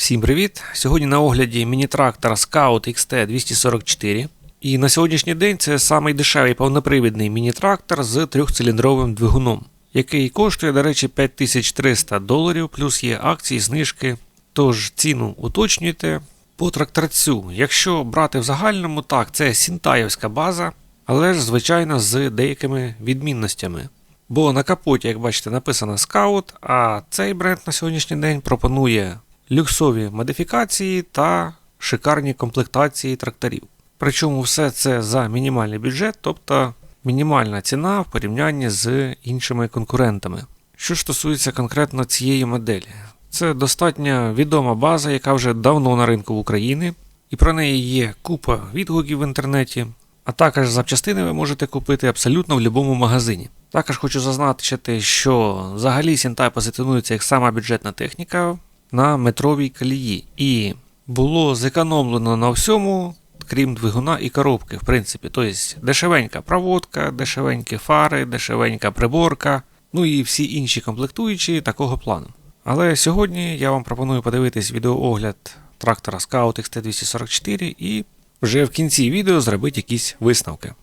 Всім привіт! Сьогодні на огляді міні-трактор Scout XT 244. І на сьогоднішній день це самий дешевий повнопривідний міні-трактор з трьохциліндровим двигуном, який коштує, до речі, 5300 доларів, плюс є акції, знижки. Тож ціну уточнюйте. По тракторцю, якщо брати в загальному, так, це сінтаївська база, але ж, звичайно, з деякими відмінностями. Бо на капоті, як бачите, написано Scout, а цей бренд на сьогоднішній день пропонує люксові модифікації та шикарні комплектації тракторів. Причому все це за мінімальний бюджет, тобто мінімальна ціна в порівнянні з іншими конкурентами. Що стосується конкретно цієї моделі, це достатньо відома база, яка вже давно на ринку в Україні, і про неї є купа відгуків в інтернеті, а також запчастини ви можете купити абсолютно в будь-якому магазині. Також хочу зазначити, що взагалі Сінтай позиціонується як сама бюджетна техніка на метровій колії. І було зекономлено на всьому, крім двигуна і коробки, в принципі. Тобто дешевенька проводка, дешевенькі фари, дешевенька приборка, ну і всі інші комплектуючі такого плану. Але сьогодні я вам пропоную подивитись відеоогляд трактора Scout XT244 і вже в кінці відео зробити якісь висновки.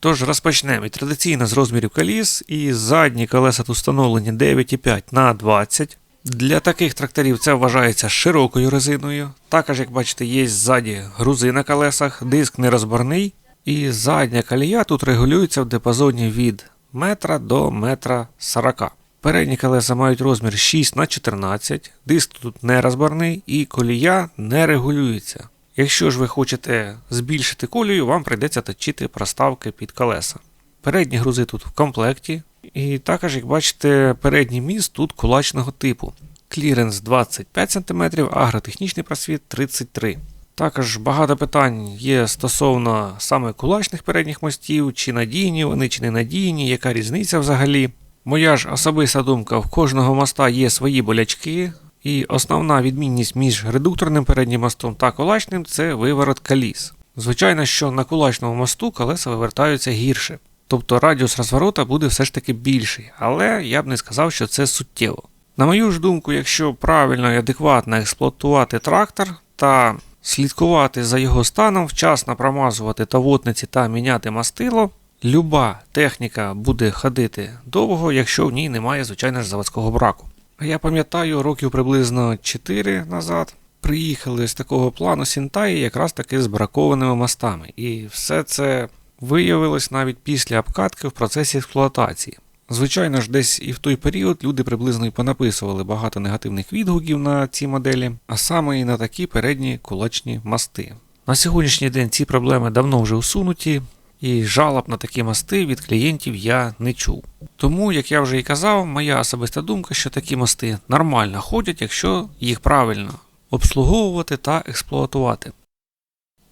Тож розпочнемо. І традиційно з розмірів коліс і задні колеса тут встановлені 9,5 на 20. Для таких тракторів це вважається широкою резиною. Також, як бачите, є ззаді грузи на колесах, диск нерозборний. І задня колія тут регулюється в диапазоні від метра до метра 40. Передні колеса мають розмір 6 на 14, диск тут нерозборний і колія не регулюється. Якщо ж ви хочете збільшити колію, вам прийдеться точити проставки під колеса. Передні грузи тут в комплекті, і також, як бачите, передній міст тут кулачного типу. Кліренс 25 см, агротехнічний просвіт 33 Також багато питань є стосовно саме кулачних передніх мостів, чи надійні вони, чи не надійні, яка різниця взагалі. Моя ж особиста думка, в кожного моста є свої болячки, і основна відмінність між редукторним переднім мостом та кулачним це виворот коліс. Звичайно, що на кулачному мосту колеса вивертаються гірше. Тобто радіус розворота буде все ж таки більший, але я б не сказав, що це суттєво. На мою ж думку, якщо правильно і адекватно експлуатувати трактор та слідкувати за його станом, вчасно промазувати тавотниці та міняти мастило, люба техніка буде ходити довго, якщо в ній немає, звичайно ж, заводського браку. Я пам'ятаю, років приблизно 4 назад приїхали з такого плану Сінтаї якраз таки з бракованими мостами. І все це виявилось навіть після обкатки в процесі експлуатації. Звичайно ж, десь і в той період люди приблизно і понаписували багато негативних відгуків на ці моделі, а саме і на такі передні кулачні мости. На сьогоднішній день ці проблеми давно вже усунуті, і жалоб на такі мости від клієнтів я не чув. Тому, як я вже і казав, моя особиста думка, що такі мости нормально ходять, якщо їх правильно обслуговувати та експлуатувати.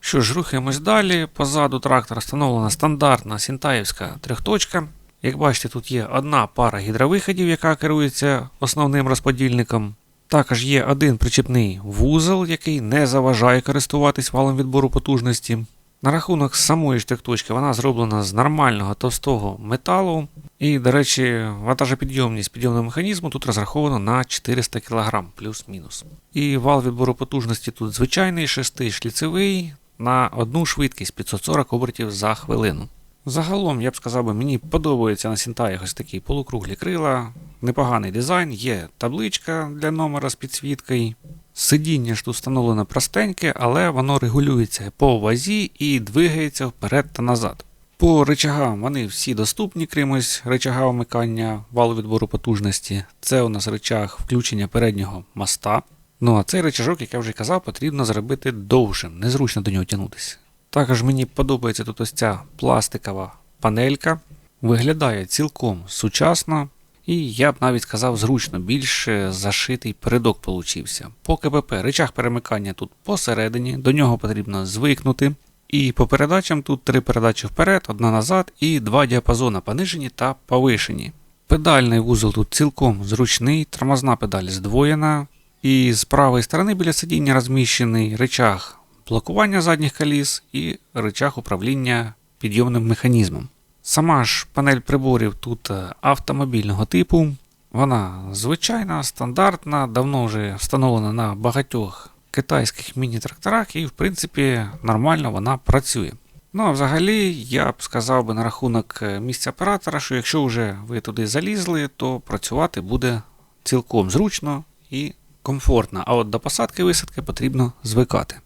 Що ж, рухаємось далі. Позаду трактора встановлена стандартна сінтаївська трьохточка. Як бачите, тут є одна пара гідровиходів, яка керується основним розподільником. Також є один причепний вузол, який не заважає користуватись валом відбору потужності. На рахунок самої ж трьохточки вона зроблена з нормального товстого металу. І, до речі, вантажопідйомність підйомного механізму тут розраховано на 400 кг плюс-мінус. І вал відбору потужності тут звичайний 6-шліцевий на одну швидкість 540 обертів за хвилину. Загалом, я б сказав, мені подобається на Сінтаї ось такі полукруглі крила, непоганий дизайн, є табличка для номера з підсвіткою. Сидіння ж тут встановлено простеньке, але воно регулюється по вазі і двигається вперед та назад. По речагам вони всі доступні, крім ось речага вмикання валу відбору потужності. Це у нас речаг включення переднього моста. Ну а цей речажок, як я вже казав, потрібно зробити довшим, незручно до нього тягнутися. Також мені подобається тут ось ця пластикова панелька. Виглядає цілком сучасно, і я б навіть сказав зручно, більш зашитий передок получився. По КПП речах перемикання тут посередині, до нього потрібно звикнути. І по передачам тут три передачі вперед, одна назад і два діапазони понижені та повишені. Педальний вузол тут цілком зручний, тормозна педаль здвоєна. І з правої сторони біля сидіння розміщений речах блокування задніх коліс і рычаг управління підйомним механізмом. Сама ж панель приборів тут автомобільного типу. Вона звичайна, стандартна, давно вже встановлена на багатьох китайських міні-тракторах і, в принципі, нормально вона працює. Ну а взагалі, я б сказав би на рахунок е, місця оператора, що якщо вже ви туди залізли, то працювати буде цілком зручно і комфортно. А от до посадки висадки потрібно звикати.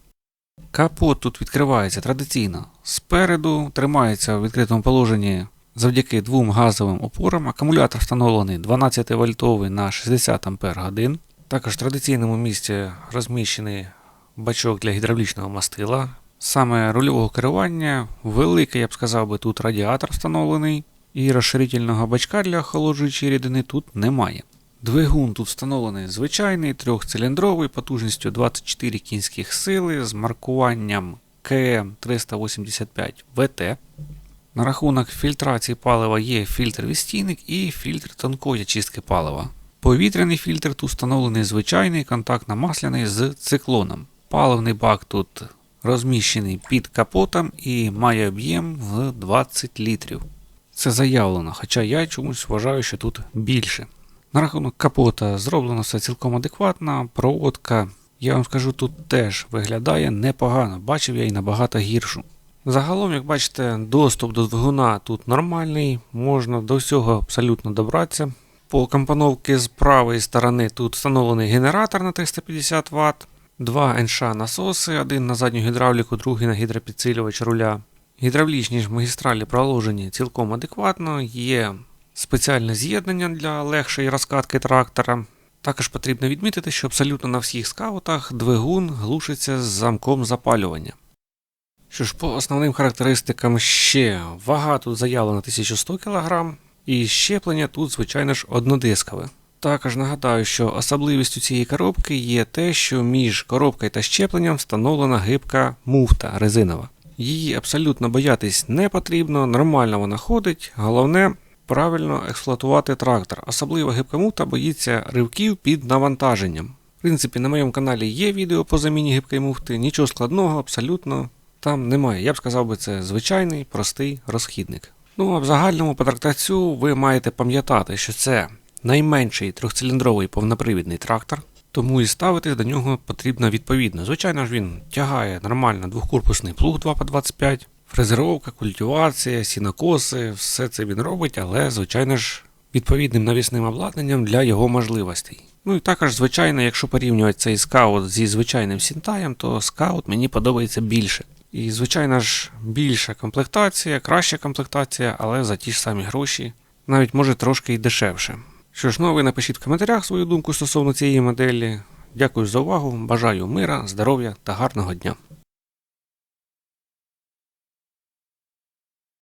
Капот тут відкривається традиційно спереду, тримається в відкритому положенні завдяки двом газовим опорам. Акумулятор встановлений 12 вольтовий на 60 Ампер годин. Також в традиційному місці розміщений бачок для гідравлічного мастила. Саме рульового керування, великий, я б сказав би, тут радіатор встановлений, і розширительного бачка для охолоджуючої рідини тут немає. Двигун тут встановлений звичайний, трьохциліндровий, потужністю 24 кінських сили з маркуванням КМ 385 ВТ. На рахунок фільтрації палива є фільтр відстійник і фільтр тонкої очистки палива. Повітряний фільтр тут встановлений звичайний контактно-масляний з циклоном. Паливний бак тут розміщений під капотом і має об'єм в 20 літрів. Це заявлено, хоча я чомусь вважаю, що тут більше. На рахунок капота зроблено все цілком адекватно. Проводка, я вам скажу, тут теж виглядає непогано. Бачив я і набагато гіршу. Загалом, як бачите, доступ до двигуна тут нормальний, можна до всього абсолютно добратися. По компоновці з правої сторони тут встановлений генератор на 350 Вт, два НШ насоси, один на задню гідравліку, другий на гідропідсилювач руля. Гідравлічні ж магістралі проложені цілком адекватно, є спеціальне з'єднання для легшої розкатки трактора. Також потрібно відмітити, що абсолютно на всіх скаутах двигун глушиться з замком запалювання. Що ж, по основним характеристикам ще вага тут заявлена 1100 кг, і щеплення тут, звичайно ж, однодискове. Також нагадаю, що особливістю цієї коробки є те, що між коробкою та щепленням встановлена гибка муфта резинова. Її абсолютно боятись не потрібно, нормально вона ходить, головне правильно експлуатувати трактор. Особливо гибкамуфта боїться ривків під навантаженням. В принципі, на моєму каналі є відео по заміні гибкої муфти, нічого складного, абсолютно там немає. Я б сказав би, це звичайний простий розхідник. Ну а в загальному по трактацю ви маєте пам'ятати, що це найменший трьохциліндровий повнопривідний трактор, тому і ставити до нього потрібно відповідно. Звичайно ж, він тягає нормально двохкорпусний плуг 2х25, фрезеровка, культивація, сінокоси, все це він робить, але, звичайно ж, відповідним навісним обладнанням для його можливостей. Ну і також, звичайно, якщо порівнювати цей скаут зі звичайним сінтаєм, то скаут мені подобається більше. І, звичайно ж, більша комплектація, краща комплектація, але за ті ж самі гроші, навіть може трошки і дешевше. Що ж, ну ви напишіть в коментарях свою думку стосовно цієї моделі. Дякую за увагу, бажаю мира, здоров'я та гарного дня.